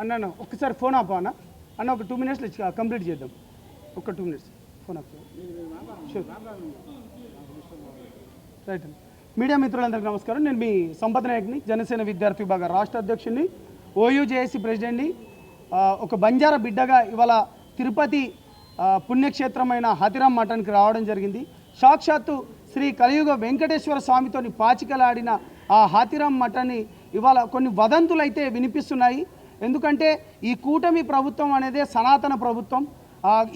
అన్నాను ఒకసారి ఒక్కసారి ఫోన్ ఆపా అన్న. అన్న ఒక టూ మినిట్స్లో ఇచ్చి- కంప్లీట్ చేద్దాం. ఒక two minutes phone off sure right media మిత్రులందరికీ నమస్కారం. నేను మీ సంపద నాయక్ని జనసేన విద్యార్థి విభాగ రాష్ట్ర అధ్యక్షుడిని ఓయూజేఏసీ ప్రెసిడెంట్ని ఒక బంజారా బిడ్డగా ఇవాళ తిరుపతి పుణ్యక్షేత్రమైన హతిరామ్ మఠానికి రావడం జరిగింది. సాక్షాత్తు శ్రీ కలియుగ వెంకటేశ్వర స్వామితోని పాచికలాడిన ఆ హాతిరామ్ మఠాన్ని ఇవాళ కొన్ని వదంతులు అయితే వినిపిస్తున్నాయి. ఎందుకంటే ఈ కూటమి ప్రభుత్వం అనేది సనాతన ప్రభుత్వం.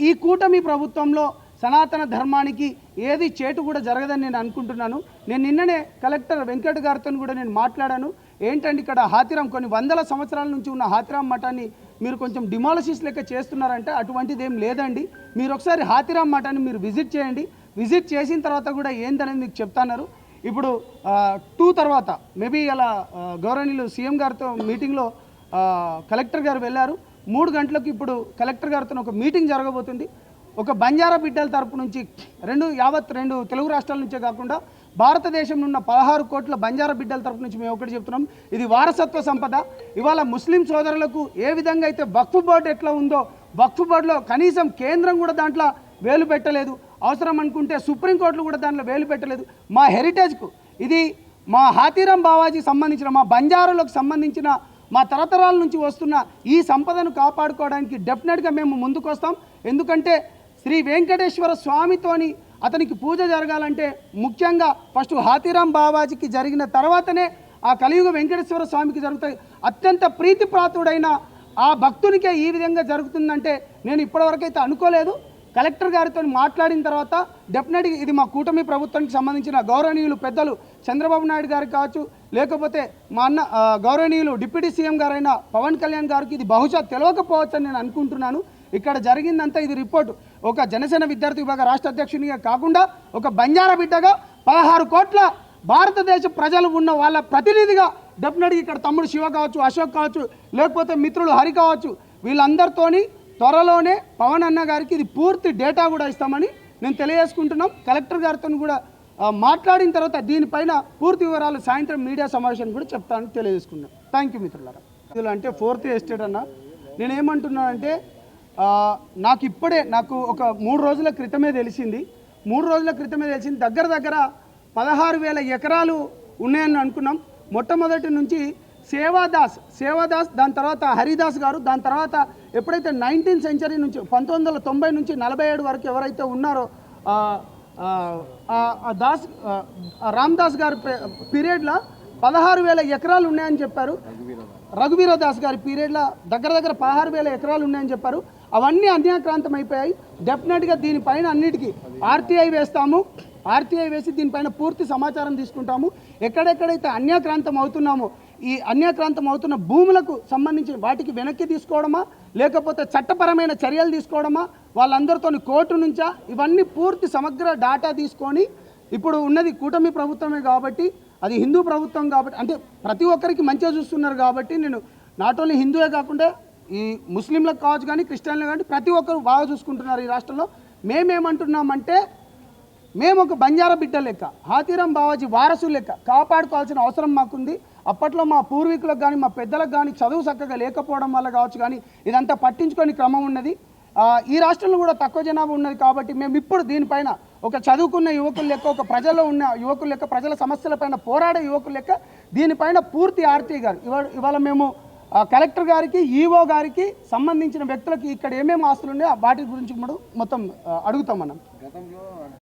ఈ కూటమి ప్రభుత్వంలో సనాతన ధర్మానికి ఏది చేటు కూడా జరగదని నేను అనుకుంటున్నాను. నేను నిన్ననే కలెక్టర్ వెంకట్ గారితో కూడా నేను మాట్లాడాను. ఏంటంటే ఇక్కడ హాతిరామ్ కొన్ని వందల సంవత్సరాల నుంచి ఉన్న హాతిరామ్ మఠాన్ని మీరు కొంచెం డిమాలసిస్ లెక్క చేస్తున్నారంటే అటువంటిది ఏం లేదండి. మీరు ఒకసారి హాతిరామ్ మఠాన్ని మీరు విజిట్ చేయండి. విజిట్ చేసిన తర్వాత కూడా ఏందనేది మీకు చెప్తాన్నారు. ఇప్పుడు టూ తర్వాత మేబీ అలా గౌరవనీయులు సీఎం గారితో మీటింగ్లో కలెక్టర్ గారు వెళ్ళారు. మూడు గంటలకు ఇప్పుడు కలెక్టర్ గారితో ఒక మీటింగ్ జరగబోతుంది. ఒక బంజారా బిడ్డల తరపు నుంచి రెండు యావత్ రెండు తెలుగు రాష్ట్రాల నుంచే కాకుండా భారతదేశంలో ఉన్న పదహారు కోట్ల బంజారా బిడ్డల తరపు నుంచి మేము ఒకటి చెప్తున్నాం. ఇది వారసత్వ సంపద. ఇవాళ ముస్లిం సోదరులకు ఏ విధంగా అయితే వక్ఫ్ బోర్డు ఎట్లా ఉందో వక్ఫ్ బోర్డులో కనీసం కేంద్రం కూడా దాంట్లో వేలు పెట్టలేదు. అవసరం అనుకుంటే సుప్రీంకోర్టులు కూడా దాంట్లో వేలు పెట్టలేదు. మా హెరిటేజ్కు ఇది మా హాతీరాం బావాజీ సంబంధించిన మా బంజారులకు సంబంధించిన మా తరతరాల నుంచి వస్తున్న ఈ సంపదను కాపాడుకోవడానికి డెఫినెట్గా మేము ముందుకొస్తాం. ఎందుకంటే శ్రీ వెంకటేశ్వర స్వామితోని అతనికి పూజ జరగాలంటే ముఖ్యంగా ఫస్ట్ హాతీరాం బావాజీకి జరిగిన తర్వాతనే ఆ కలియుగ వెంకటేశ్వర స్వామికి జరుగుతాయి. అత్యంత ప్రీతిప్రాతుడైన ఆ భక్తునికే ఈ విధంగా జరుగుతుందంటే నేను ఇప్పటివరకైతే అనుకోలేదు. కలెక్టర్ గారితో మాట్లాడిన తర్వాత డెఫినెట్గా ఇది మా కూటమి ప్రభుత్వానికి సంబంధించిన గౌరవనీయులు పెద్దలు చంద్రబాబు నాయుడు గారికి కావచ్చు లేకపోతే మా అన్న గౌరవనీయులు డిప్యూటీ సీఎం గారైన పవన్ కళ్యాణ్ గారికి ఇది బహుశా తెలియకపోవచ్చు అని నేను అనుకుంటున్నాను. ఇక్కడ జరిగిందంతా ఇది రిపోర్ట్. ఒక జనసేన విద్యార్థి విభాగ రాష్ట్ర అధ్యక్షునిగా కాకుండా ఒక బంజారా బిడ్డగా పదహారు కోట్ల భారతదేశ ప్రజలు ఉన్న వాళ్ళ ప్రతినిధిగా డెఫినెట్గా ఇక్కడ తమ్ముడు శివ కావచ్చు అశోక్ కావచ్చు లేకపోతే మిత్రులు హరి కావచ్చు వీళ్ళందరితోని త్వరలోనే పవన్ అన్న గారికి ఇది పూర్తి డేటా కూడా ఇస్తామని నేను తెలియజేసుకుంటున్నాం. కలెక్టర్ గారితో కూడా మాట్లాడిన తర్వాత దీనిపైన పూర్తి వివరాలు సాయంత్రం మీడియా సమావేశాన్ని కూడా చెప్తానని తెలియజేసుకున్నాను థ్యాంక్ యూ మిత్రులారా. ఇందులో అంటే ఫోర్త్ ఎస్టేట్ అన్న నేనేమంటున్నానంటే నాకు ఇప్పుడే నాకు ఒక మూడు రోజుల క్రితమే తెలిసింది. మూడు రోజుల క్రితమే తెలిసింది. దగ్గర దగ్గర పదహారు వేల ఎకరాలు ఉన్నాయని అనుకున్నాం. మొట్టమొదటి నుంచి సేవాదాస్ సేవాదాస్ దాని తర్వాత హరిదాస్ గారు దాని తర్వాత ఎప్పుడైతే నైన్టీన్ సెంచరీ నుంచి పంతొమ్మిది వందల తొంభై నుంచి నలభై ఏడు వరకు ఎవరైతే ఉన్నారో దాస్ రామ్దాస్ గారి పీరియడ్లో పదహారు వేల ఎకరాలు ఉన్నాయని చెప్పారు. రఘువీరదాస్ గారి పీరియడ్లో దగ్గర దగ్గర పదహారు వేల ఎకరాలు ఉన్నాయని చెప్పారు. అవన్నీ అన్యాక్రాంతం అయిపోయాయి డెఫినెట్గా దీనిపైన అన్నిటికీ ఆర్టీఐ వేస్తాము. ఆర్టీఐ వేసి దీనిపైన పూర్తి సమాచారం తీసుకుంటాము. ఎక్కడెక్కడైతే అన్యాక్రాంతం అవుతున్నామో ఈ అన్యాక్రాంతం అవుతున్న భూములకు సంబంధించి వాటికి వెనక్కి తీసుకోవడమా? లేకపోతే చట్టపరమైన చర్యలు తీసుకోవడమా? వాళ్ళందరితో కోర్టు నుంచా? ఇవన్నీ పూర్తి సమగ్ర డాటా తీసుకొని ఇప్పుడు ఉన్నది కూటమి ప్రభుత్వమే కాబట్టి అది హిందూ ప్రభుత్వం కాబట్టి అంటే ప్రతి ఒక్కరికి మంచిగా చూస్తున్నారు కాబట్టి నేను నాట్ ఓన్లీ హిందువే కాకుండా ఈ ముస్లింలకు కావచ్చు కానీ క్రిస్టియన్లు కానీ ప్రతి ఒక్కరు బాగా చూసుకుంటున్నారు ఈ రాష్ట్రంలో. మేమేమంటున్నామంటే మేము ఒక బంజారా బిడ్డ లెక్క హాతీరాం బావాజీ వారసు లెక్క. కాపాడుకోవాల్సిన అవసరం మాకుంది. అప్పట్లో మా పూర్వీకులకు కానీ మా పెద్దలకు కానీ చదువు చక్కగా లేకపోవడం వల్ల కావచ్చు కానీ ఇదంతా పట్టించుకొని క్రమం ఉన్నది. ఈ రాష్ట్రంలో కూడా తక్కువ జనాభా ఉన్నది కాబట్టి మేము ఇప్పుడు దీనిపైన ఒక చదువుకున్న యువకుల లెక్క ఒక ప్రజల్లో ఉన్న యువకుల లెక్క ప్రజల సమస్యలపైన పోరాడే యువకుల లెక్క దీనిపైన పూర్తి ఆర్టీ గారు. ఇవాళ ఇవాళ మేము కలెక్టర్ గారికి ఈఓ గారికి సంబంధించిన వ్యక్తులకి ఇక్కడ ఏమేమి ఆస్తులు ఉన్నాయో వాటి గురించి కూడా మొత్తం అడుగుతాం మనం.